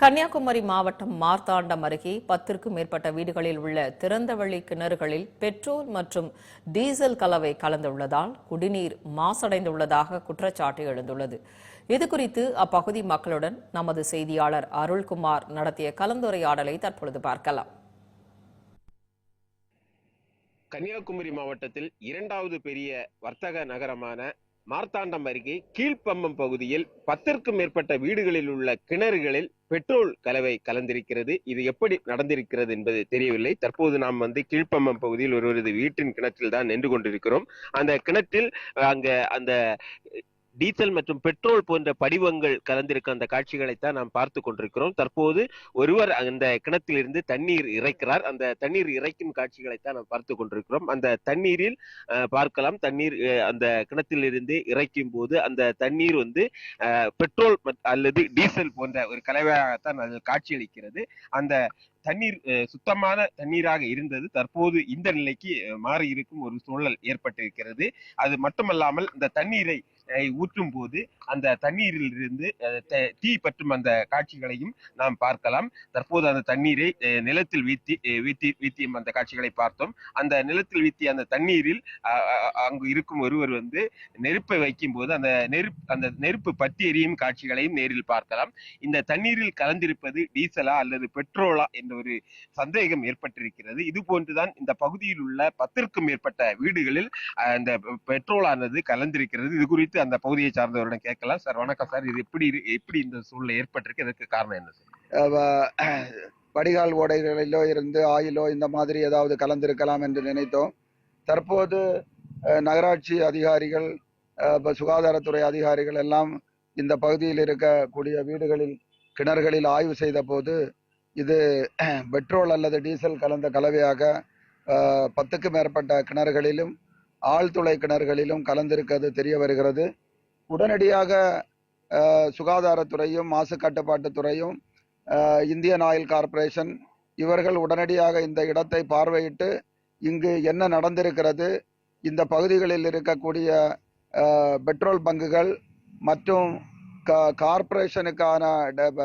கன்னியாகுமரி மாவட்டம் மார்த்தாண்டம் அருகே பத்திற்கும் மேற்பட்ட வீடுகளில் உள்ள திறந்தவெளி கிணறுகளில் பெட்ரோல் மற்றும் டீசல் கலவை கலந்துள்ளதால் குடிநீர் மாசடைந்துள்ளதாக குற்றச்சாட்டு எழுந்துள்ளது. இதுகுறித்து அப்பகுதி மக்களுடன் நமது செய்தியாளர் அருள்குமார் நடத்திய கலந்துரையாடலை தற்பொழுது பார்க்கலாம். கன்னியாகுமரி மாவட்டத்தில் இரண்டாவது பெரிய வர்த்தக நகரமான மார்த்தாண்டம் அருகே கீழ்ப்பம்பம் பகுதியில் பத்திற்கும் மேற்பட்ட வீடுகளில் உள்ள கிணறுகளில் பெட்ரோல் கலவை கலந்திருக்கிறது. இது எப்படி நடந்திருக்கிறது என்பது தெரியவில்லை. தற்போது நாம் வந்து கீழ்ப்பம்பம் பகுதியில் ஒருவரது வீட்டின் கிணற்றில் தான் நின்று கொண்டிருக்கிறோம். அந்த கிணற்றில் அங்க அந்த டீசல் மற்றும் பெட்ரோல் போன்ற படிவங்கள் கலந்திருக்க அந்த காட்சிகளைத்தான் நாம் பார்த்து கொண்டிருக்கிறோம். தற்போது ஒருவர் அந்த கிணத்திலிருந்து தண்ணீர் இறைக்கிறார். அந்த தண்ணீர் இறைக்கும் காட்சிகளைத்தான் நாம் பார்த்து கொண்டிருக்கிறோம். அந்த தண்ணீரில் பார்க்கலாம். தண்ணீர் அந்த கிணத்திலிருந்து இறைக்கும் போது அந்த தண்ணீர் வந்து பெட்ரோல் அல்லது டீசல் போன்ற ஒரு கலவையாகத்தான் அது காட்சியளிக்கிறது. அந்த தண்ணீர் சுத்தமான தண்ணீராக இருந்தது. தற்போது இந்த நிலைக்கு மாறி இருக்கும் ஒரு சூழல் ஏற்பட்டிருக்கிறது. அது மட்டுமல்லாமல் இந்த தண்ணீரை ஊற்றும் போது அந்த தண்ணீரில் இருந்து தீ பற்றும் அந்த காட்சிகளையும் நாம் பார்க்கலாம். தற்போது அந்த தண்ணீரை நிலத்தில் வீத்தி அஹ், வீத்தி அந்த காட்சிகளை பார்த்தோம். அந்த நிலத்தில் வீத்திய அந்த தண்ணீரில் அங்கு இருக்கும் ஒருவர் வந்து நெருப்பை வைக்கும் போது அந்த நெருப்பு அந்த நெருப்பு பற்றி எரியும் காட்சிகளையும் நேரில் பார்க்கலாம். இந்த தண்ணீரில் கலந்திருப்பது டீசலா அல்லது பெட்ரோலா என்ற ஒரு சந்தேகம் ஏற்பட்டிருக்கிறது. இது போன்றுதான் இந்த பகுதியில் உள்ள பத்திற்கும் மேற்பட்ட வீடுகளில் அந்த பெட்ரோலானது கலந்திருக்கிறது. இது குறித்து அந்த பகுதியை சார்ந்தவரிடம் கேட்கலாம். சார் வணக்கம் சார். இது எப்படி எப்படி இந்த சூழ்நிலை ஏற்பட்டிருக்கு? இதற்கு காரணம் என்ன சார்? வடிகால் ஓடைகளிலோ இருந்து ஆயிலோ இந்த மாதிரி ஏதாவது கலந்திருக்கலாம் என்று நினைத்தோம். தற்போது நகராட்சி அதிகாரிகள் சுகாதாரத்துறை அதிகாரிகள் எல்லாம் இந்த பகுதியில் இருக்கக்கூடிய வீடுகளில் கிணறுகளில் ஆய்வு செய்த போது இது பெட்ரோல் அல்லது டீசல் கலந்த கலவையாக பத்துக்கும் பத்துக்கு மேற்பட்ட கிணறுகளிலும் ஆழ்துளை கிணறுகளிலும் கலந்திருக்கிறது தெரிய வருகிறது. உடனடியாக சுகாதாரத்துறையும் மாசு கட்டுப்பாட்டுத் துறையும் இந்தியன் ஆயில் கார்ப்பரேஷன் இவர்கள் உடனடியாக இந்த இடத்தை பார்வையிட்டு இங்கு என்ன நடந்திருக்கிறது இந்த பகுதிகளில் இருக்கக்கூடிய பெட்ரோல் பங்குகள் மற்றும் கா- கார்ப்பரேஷனுக்கான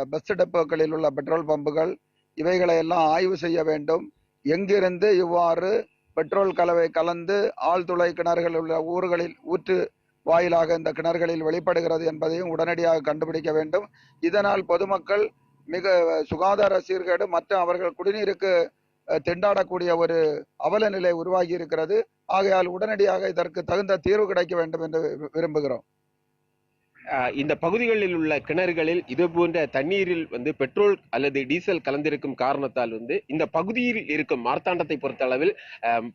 பஸ் டெப்போக்களில் உள்ள பெட்ரோல் பம்புகள் இவைகளை எல்லாம் ஆய்வு செய்ய வேண்டும். எங்கிருந்து இவ்வாறு பெட்ரோல் கலவை கலந்து ஆழ்துளை கிணறுகள் உள்ள ஊர்களில் ஊற்று வாயிலாக இந்த கிணறுகளில் வெளிப்படுகிறது என்பதையும் உடனடியாக கண்டுபிடிக்க வேண்டும். இதனால் பொதுமக்கள் மிக சுகாதார சீர்கேடு மற்றும் அவர்கள் குடிநீருக்கு திண்டாடக்கூடிய ஒரு அவல நிலை உருவாகி இருக்கிறது. ஆகையால் உடனடியாக இதற்கு தகுந்த தீர்வு கிடைக்க வேண்டும் என்று வி- விரும்புகிறோம். இந்த பகுதிகளில் உள்ள கிணறுகளில் இது போன்ற தண்ணீரில் வந்து பெட்ரோல் அல்லது டீசல் கலந்திருக்கும் காரணத்தால் வந்து இந்த பகுதியில் இருக்கும் மார்த்தாண்டத்தை பொறுத்த அளவில்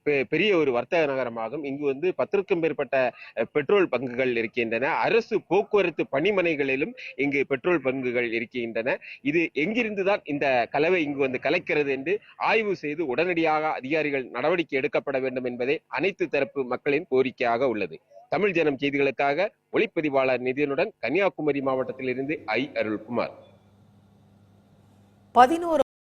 பெ- பெரிய ஒரு வர்த்தக நகரமாகும். இங்கு வந்து பத்திற்கும் மேற்பட்ட பெட்ரோல் பங்குகள் இருக்கின்றன. அரசு போக்குவரத்து பணிமனைகளிலும் இங்கு பெட்ரோல் பங்குகள் இருக்கின்றன. இது எங்கிருந்துதான் இந்த கலவை இங்கு வந்து கலைக்கிறது என்று ஆய்வு செய்து உடனடியாக அதிகாரிகள் நடவடிக்கை எடுக்கப்பட வேண்டும் என்பதே அனைத்து தரப்பு மக்களின் கோரிக்கையாக உள்ளது. தமிழ் ஜனம் செய்திகளுக்காக ஒளிப்பதிவாளர் நிதியனுடன் கன்னியாகுமரி மாவட்டத்திலிருந்து ஐ. அருள்குமார். பதினோரு